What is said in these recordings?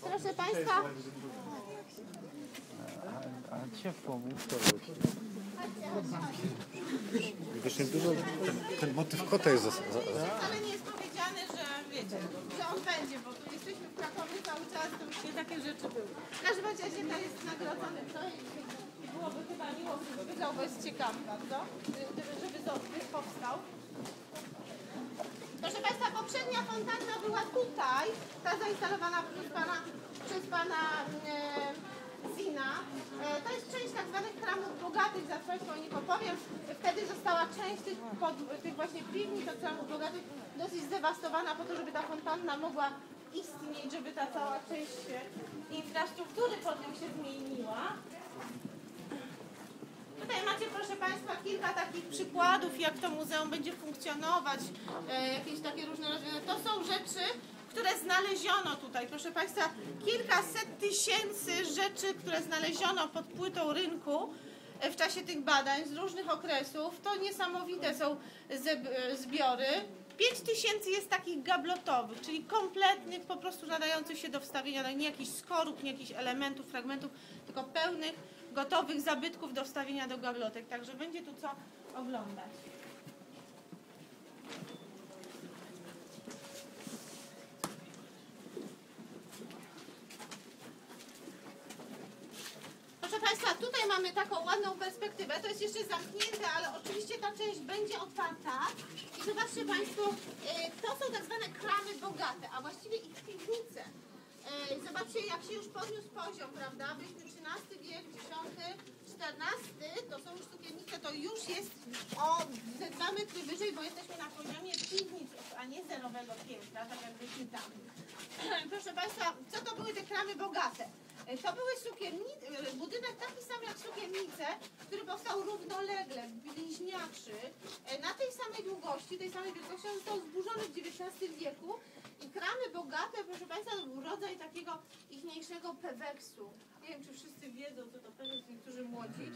Proszę Państwa, A ciepło, łóżko leci. Widocznie dużo, ten, ten motyw kota jest za, za, za, ale nie jest powiedziane, że wiecie, że on będzie, bo tu jesteśmy w Krakowie cały czas, to już nie takie rzeczy były. W każdym razie to jest nagrodzony projekt i byłoby chyba miło, gdyby wygrał, bo jest ciekawy bardzo, gdyby, żeby powstał. Proszę Państwa, poprzednia fontanna była tutaj, ta zainstalowana przez Pana, przez pana e, Zina. E, to jest część tak zwanych kramów bogatych, zaraz Państwu o nich opowiem. Wtedy została część tych, pod, tych właśnie piwnic od kramów bogatych dosyć zdewastowana po to, żeby ta fontanna mogła istnieć, żeby ta cała część infrastruktury pod nią się zmieniła. Tutaj macie, proszę Państwa, kilka takich przykładów, jak to muzeum będzie funkcjonować, e, jakieś takie różne rozwiązania. To są rzeczy, które znaleziono tutaj. Proszę Państwa, kilkaset tysięcy rzeczy, które znaleziono pod płytą rynku e, w czasie tych badań z różnych okresów. To niesamowite są zeb- zbiory. 5 tysięcy jest takich gablotowych, czyli kompletnych, po prostu nadających się do wstawienia, no nie jakichś skorup, nie jakichś elementów, fragmentów, tylko pełnych, gotowych zabytków do wstawienia do gablotek. Także będzie tu co oglądać. Proszę Państwa, tutaj mamy taką ładną perspektywę. To jest jeszcze zamknięte, ale oczywiście ta część będzie otwarta. I zobaczcie Państwo, e, to są tak zwane kramy bogate, a właściwie ich piwnice. Zobaczcie, jak się już podniósł poziom, prawda? Byliśmy XIII wiek, X, XIV, to są już sukiennice, to już jest o ze dwa metry wyżej, bo jesteśmy na poziomie piwnic, a nie zerowego piętra, tak jak byliśmy tam. Proszę Państwa, co to były te kramy bogate? To były sukiennice, budynek taki sam jak sukiennice, który powstał równolegle, bliźniaczy, e, na tej samej długości, tej samej wielkości, on został zburzony w XIX wieku kramy bogate, proszę Państwa, to był rodzaj takiego ichniejszego peweksu. Nie wiem, czy wszyscy wiedzą, co to peweks, niektórzy młodzi,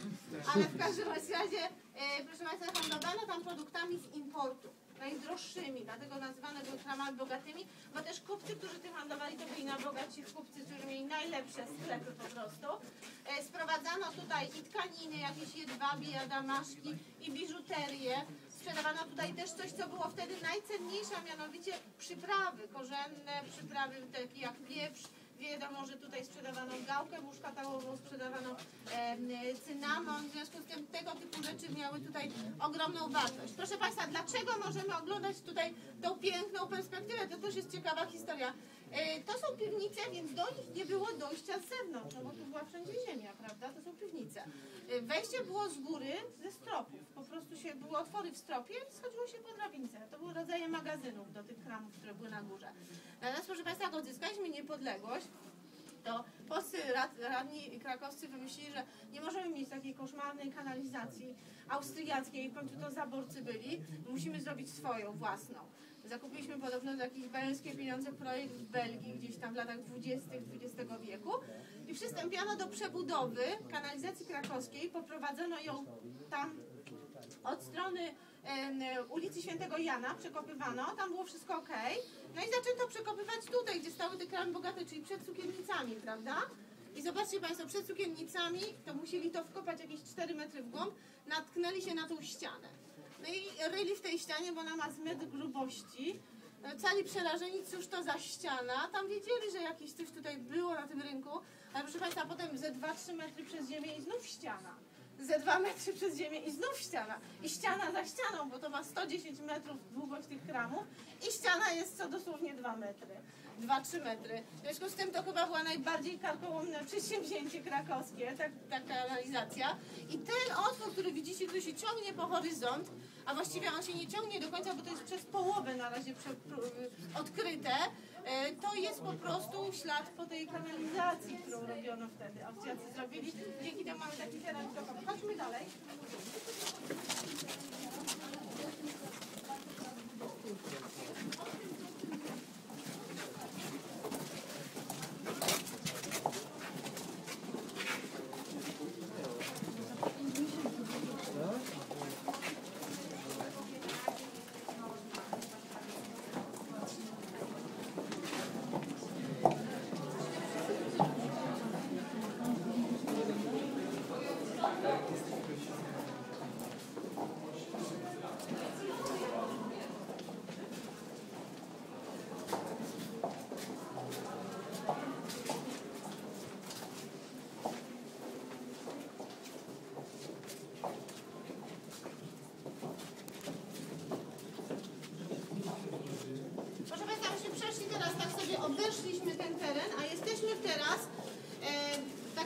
ale w każdym razie, e, proszę Państwa, handlowano tam produktami z importu najdroższymi, dlatego nazywane były kramami bogatymi, bo też kupcy, którzy tym handlowali, to byli najbogatsi kupcy, którzy mieli najlepsze sklepy po prostu. E, sprowadzano tutaj i tkaniny, jakieś jedwabie, damaszki i biżuterię. Sprzedawano tutaj też coś, co było wtedy najcenniejsze, a mianowicie przyprawy korzenne, przyprawy takie jak pieprz, Wiadomo, że tutaj sprzedawano gałkę muszkatałową, sprzedawano e, cynamon, w związku z tym tego typu rzeczy miały tutaj ogromną wartość. Proszę Państwa, dlaczego możemy oglądać tutaj tą piękną perspektywę? To też jest ciekawa historia. E, to są piwnice, więc do nich nie było dojścia z zewnątrz, no bo tu była wszędzie ziemia, prawda? To są piwnice. E, wejście było z góry, ze stropów. Prostu się były otwory w stropie i schodziło się po drabince. To były rodzaje magazynów do tych kramów, które były na górze. Natomiast, proszę Państwa, jak odzyskaliśmy niepodległość, to polscy rad, radni krakowscy wymyślili, że nie możemy mieć takiej koszmarnej kanalizacji austriackiej, w końcu to zaborcy byli, musimy zrobić swoją, własną. Zakupiliśmy podobno za jakieś belgijskie pieniądze projekt w Belgii, gdzieś tam w latach 20. XX wieku i przystąpiono do przebudowy kanalizacji krakowskiej, poprowadzono ją tam od strony ulicy Świętego Jana, przekopywano, tam było wszystko ok. No i zaczęto przekopywać tutaj, gdzie stały te kramy bogate, czyli przed cukiernicami, prawda? I zobaczcie Państwo, przed cukiernicami to musieli to wkopać jakieś 4 metry w głąb, natknęli się na tą ścianę. No i ryli w tej ścianie, bo ona ma z metr grubości. No, Cali przerażeni, cóż to za ściana. Tam wiedzieli, że jakieś coś tutaj było na tym rynku, ale proszę Państwa, potem ze 2-3 metry przez ziemię i znów ściana ze 2 metry przez ziemię i znów ściana. I ściana za ścianą, bo to ma 110 metrów długość tych kramów i ściana jest co dosłownie 2 metry, 2-3 metry. W związku z tym to chyba była najbardziej karkołomne przedsięwzięcie krakowskie, tak, taka realizacja. I ten otwór, który widzicie, który się ciągnie po horyzont, a właściwie on się nie ciągnie do końca, bo to jest przez połowę na razie odkryte, to jest po prostu ślad po tej kanalizacji, którą robiono wtedy. Austriacy zrobili. Dzięki temu mamy taki teren widokowy. Chodźmy dalej.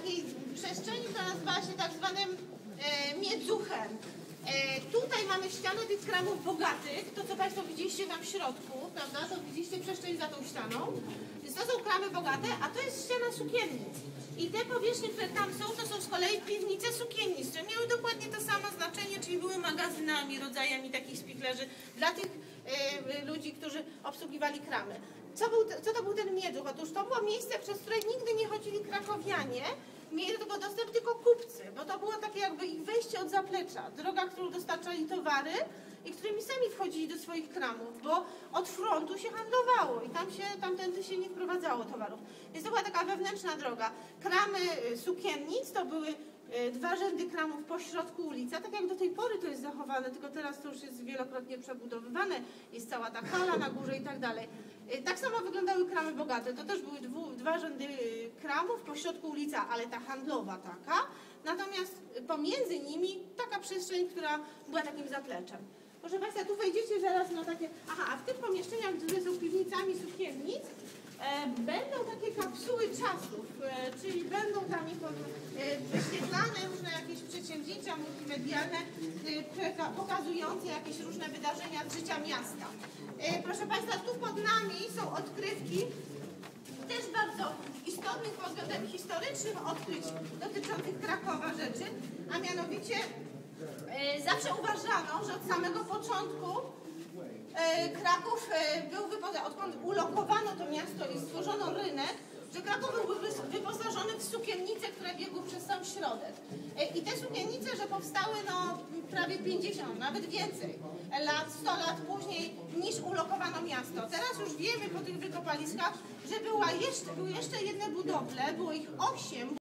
Takiej przestrzeni, która nazywa się tak zwanym e. E, tutaj mamy ścianę tych kramów bogatych, to co Państwo widzieliście tam w środku, prawda, to widzieliście przestrzeń za tą ścianą. Więc to są kramy bogate, a to jest ściana sukiennic. I te powierzchnie, które tam są, to są z kolei piwnice sukiennic, które miały dokładnie to samo znaczenie, czyli były magazynami, rodzajami takich spichlerzy dla tych e, ludzi, którzy obsługiwali kramy. Co, był, co to był ten miedzuch? Otóż to było miejsce, przez które nigdy nie chodzili krakowianie, mieli do tego dostęp tylko kupcy, bo to było takie jakby ich wejście od zaplecza, droga, którą dostarczali towary i którymi sami wchodzili do swoich kramów, bo od frontu się handlowało i tam się, tamtędy się nie wprowadzało towarów. Więc to była taka wewnętrzna droga. Kramy y, sukiennic to były dwa rzędy kramów po środku ulicy, a tak jak do tej pory to jest zachowane, tylko teraz to już jest wielokrotnie przebudowywane, jest cała ta hala na górze i tak dalej. Y, Tak samo wyglądały kramy bogate. To też były dwu, dwa rzędy y, kramów, po środku ulica, ale ta handlowa taka. Natomiast pomiędzy nimi taka przestrzeń, która była takim zapleczem. Proszę Państwa, tu wejdziecie zaraz na takie... Aha, a w tych pomieszczeniach, które są piwnicami sukiennic, e, będą takie kapsuły czasów, e, czyli będą tam e, wyświetlane różne jakieś przedsięwzięcia multimedialne, e, pokazujące jakieś różne wydarzenia z życia miasta. E, proszę Państwa, tu pod nami są odkrywki też bardzo istotnych pod względem historycznych odkryć dotyczących Krakowa rzeczy, a mianowicie e, zawsze uważano, że od samego początku e, Kraków e, był wyposażony, odkąd ulokowano to miasto i stworzono rynek, że Kraków był wyposażony w sukiennice, które biegły przez sam środek. E, I te sukiennice, że powstały no, prawie 50, nawet więcej lat, 100 lat później niż ulokowano miasto. Teraz już wiemy po tych wykopaliskach, że była jeszcze, były jeszcze jedne budowle, było ich 8,